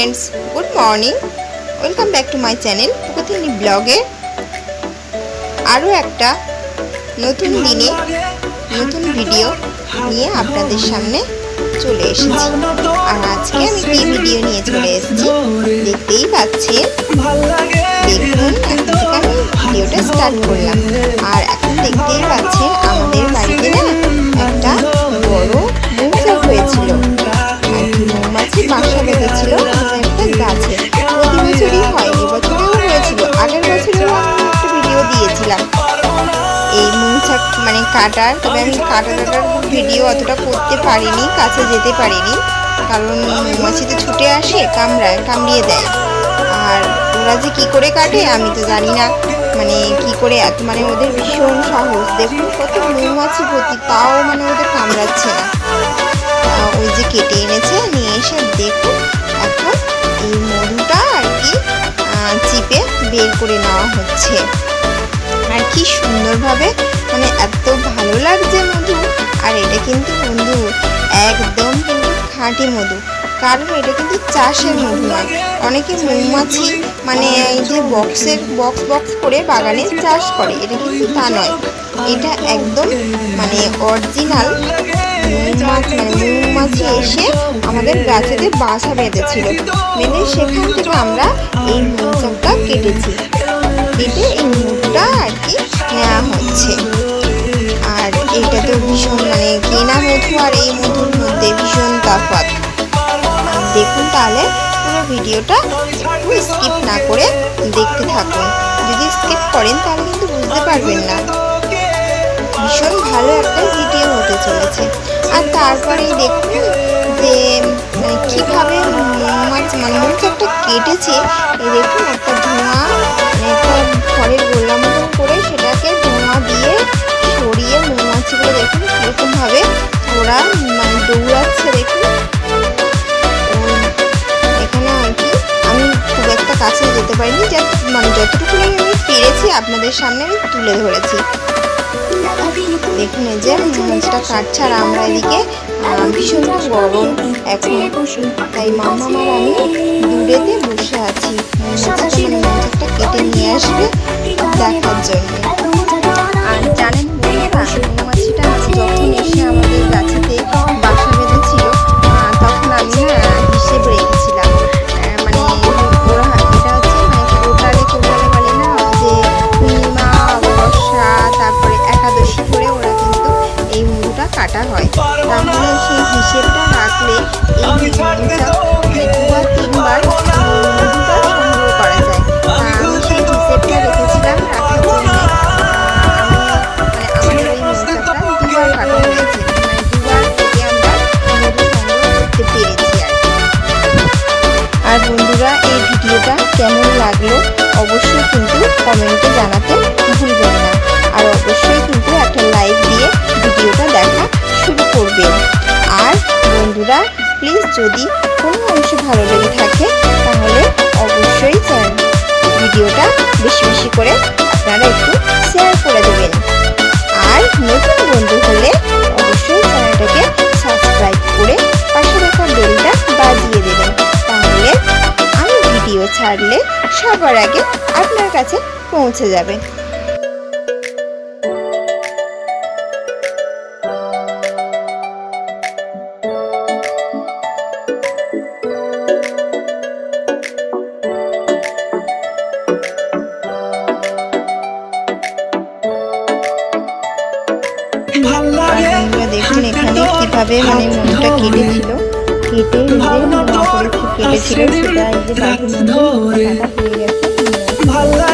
Friends good morning welcome back to my channel পুকুতিনি ব্লগে আরও একটা নতুন দিনে নতুন ভিডিও নিয়ে আপনাদের সামনে চলে এসেছি। আর আজকে আমি কী ভিডিও নিয়ে চলে এসেছি। দেখতেই পাচ্ছেন? দেখুন আমি ভিডিওটা স্টার্ট করলাম। আর এখন দেখতেই পাচ্ছেন আমাদের বাড়িতে না একটা বড় মৌচাক হয়েছিল। বাসা বেঁধেছিল একটা গাছে প্রতি বছরই হয়, এবছরেও হয়েছিল। আগের বছরেও একটা ভিডিও দিয়েছিলাম। এই মৌচাক মানে কাটার, তবে আমি কাটা কাটার ভিডিও অতটা করতে পারিনি, কাছে যেতে পারিনি। কারণ মৌমাছি তো ছুটে আসে, কামড়ায়, কামড়িয়ে দেয়। আর ওরা যে কী করে কাটে, আমি তো জানি না। মানে কি করে এত মানে ওদের ভীষণ সাহস। দেখুন কত মৌমাছি প্রতি, তাও মানে ওদের কামড়াচ্ছে না। যে কেটে এনেছে, নিয়ে এসে দেখুন, এখন এই মধুটা আর কি চিপে বের করে নেওয়া হচ্ছে। আর কি সুন্দরভাবে মানে এত ভালো লাগছে মধু, আর এটা কিন্তু বন্ধু একদম কিন্তু খাঁটি মধু। কারণ এটা কিন্তু চাষের মধু নয়। অনেকে মৌমাছি মানে এই যে বক্সের, বক্স বক্স করে বাগানে চাষ করে, এটা কিন্তু তা নয়। এটা একদম মানে অরিজিনাল মৌমাছি মৌমাছি এসে আমাদের গাছেতে বাসা বেঁধেছিল। বেঁধে সেখান থেকে আমরা এই মৌচাকটা কেটেছি। কেটে এই মুখটা আর কি নেওয়া হচ্ছে। আর এইটা তো ভীষণ মানে কেনা মধু আর এই মধুর মধ্যে ভীষণ তফাৎ। দেখুন তাহলে পুরো ভিডিওটা একটু স্কিপ না করে দেখতে থাকুন। যদি স্কিপ করেন তাহলে কিন্তু বুঝতে পারবেন না। ভীষণ ভালো একটা ভিডিও হতে চলেছে। কেটেছে, এই দেখুন একটা ধোঁয়া মানে একটা খড়ের গোলা মতন করে সেটাকে ধোঁয়া দিয়ে সরিয়ে মৌমাছিগুলো দেখুন কীরকমভাবে ওরা মানে দৌড়াচ্ছে দেখুন। এখানে আর কি, আমি খুব একটা কাছে যেতে পারিনি যা মানে যতটুকু আমি পেরেছি আপনাদের সামনে আমি তুলে ধরেছি। দেখুন এই যে মাছটা কাটছে আর আমরা এদিকে ভীষণ গরম এখন। তাই মামা আমার আমি দূরেতে বসে আছি। মাছটা মানে কেটে নিয়ে আসবে দেখার জন্য। আর জানেন মৌমাছিটা যখন এসে আমাদের গাছেতে বাসা বেঁধেছিল তখন আমি না হিসেব রেখেছিলাম। মানে ওরা এটা হচ্ছে মানে টোটালে টোটালে বলে না, যে পূর্ণিমা, অমাবস্যা, তারপরে একাদশী করে ওরা কিন্তু এই মধুটা কাটা হয়। তাহলে সেই হিসেবটা রাখলে এই কমেন্টে জানাতে ভুলবেন না। আর অবশ্যই কিন্তু একটা লাইক দিয়ে ভিডিওটা দেখা শুরু করবেন। আর বন্ধুরা প্লিজ যদি কোনো অংশ ভালো লেগে থাকে, তাহলে অবশ্যই ভিডিওটা বেশি বেশি করে আপনারা একটু শেয়ার করে দেবেন। আর নতুন বন্ধু হলে ছাড়লে সবার আগে আপনার কাছে পৌঁছে যাবে। দেখুন এখানে কীভাবে মানে মনটা কেটেছিল কেটে করে কেটেছিল সেটা এই যে বাঘের মধ্যে কাটা গেছে।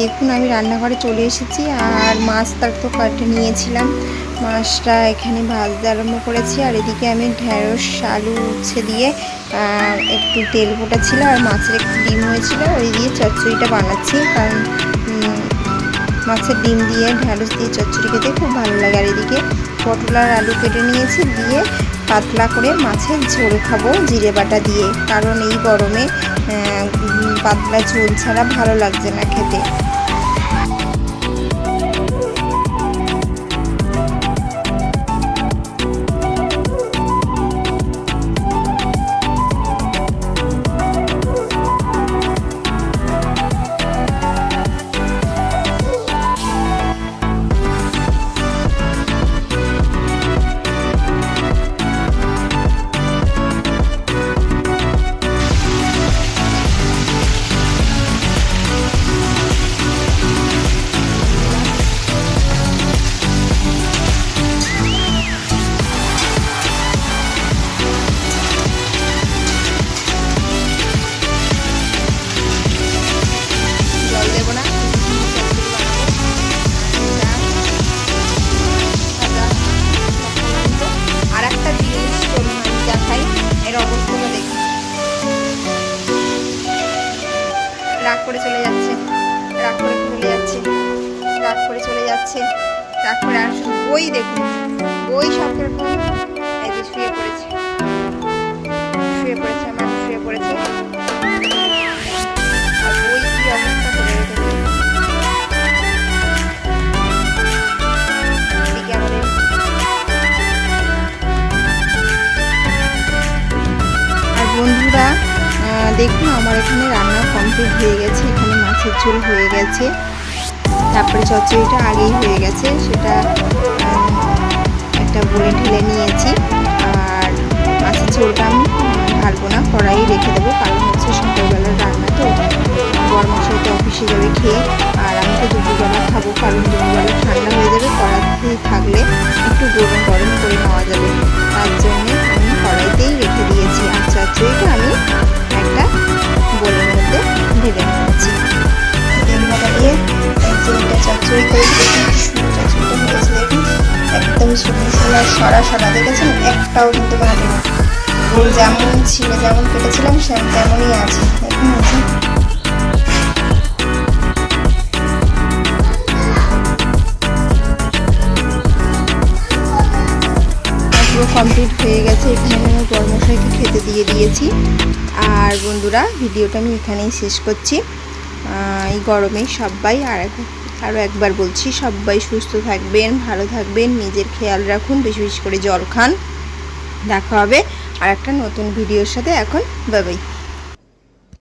দেখুন, আমি রান্নাঘরে চলে এসেছি আর মাছ তার তো কাটে নিয়েছিলাম। মাছটা এখানে ভাজতে আরম্ভ করেছি আর এদিকে আমি ঢেঁড়স আলু উচ্ছে দিয়ে একটু তেল ফোটা ছিল আর মাছের একটু ডিম হয়েছিল। ওই দিয়ে চচ্চড়িটা বানাচ্ছি কারণ মাছের ডিম দিয়ে, ঢ্যাঁড়স দিয়ে চচ্চড়ি খেতে খুব ভালো লাগে। আর এদিকে পটল আর আলু কেটে নিয়েছি দিয়ে পাতলা করে মাছের ঝোল খাব জিরে বাটা দিয়ে। কারণ এই গরমে পাতলা ঝোল ছাড়া ভালো লাগছে না খেতে। যাচ্ছে করে আর শুধু বই দেখুন। বই সব এই শুয়ে পড়েছে। শুয়ে পড়েছে আমার, শুয়ে পড়েছে। আর বন্ধুরা দেখুন আমার এখানে রান্না কমপ্লিট হয়ে গেছে, এখানে মাছের ঝোল হয়ে গেছে। তারপরে চচ্চড়িটা আগেই হয়ে গেছে, সেটা একটা বলে ঢেলে নিয়েছি। আর মাছের ঝোলটা আমি ভালবো না কড়াই রেখে দেবো, কারণ হচ্ছে সকালবেলার রান্না তো গরম মশলাটা অফিসে যাবে খেয়ে, আর আমি তো দুপুরবেলা খাব, কারণ দুপুরবেলা ঠান্ডা হয়ে যাবে, কড়াইতে থাকলে একটু গরম গরম করে নেওয়া যাবে। তার জন্যে আমি কড়াইতেই রেখে দিয়েছি, আর চচ্চড়িটা আমি একটা বোলের মধ্যে ঢেলে নিয়েছি। সরা সরা দেখেছেন? একটাও কিন্তু ভাবেনি যেমন ছিল যেমন কেটেছিলাম, সে তেমনই আছে। কমপ্লিট হয়ে গেছে। এখানে আমি আমার বর্মশাইকে খেতে দিয়ে দিয়েছি। আর বন্ধুরা, ভিডিওটা আমি এখানেই শেষ করছি। এই গরমে সবাই আর আরও একবার বলছি, সবাই সুস্থ থাকবেন, ভালো থাকবেন, নিজের খেয়াল রাখুন, বেশি বেশি করে জল খান। দেখা হবে আর একটা নতুন ভিডিওর সাথে এখন। Bye bye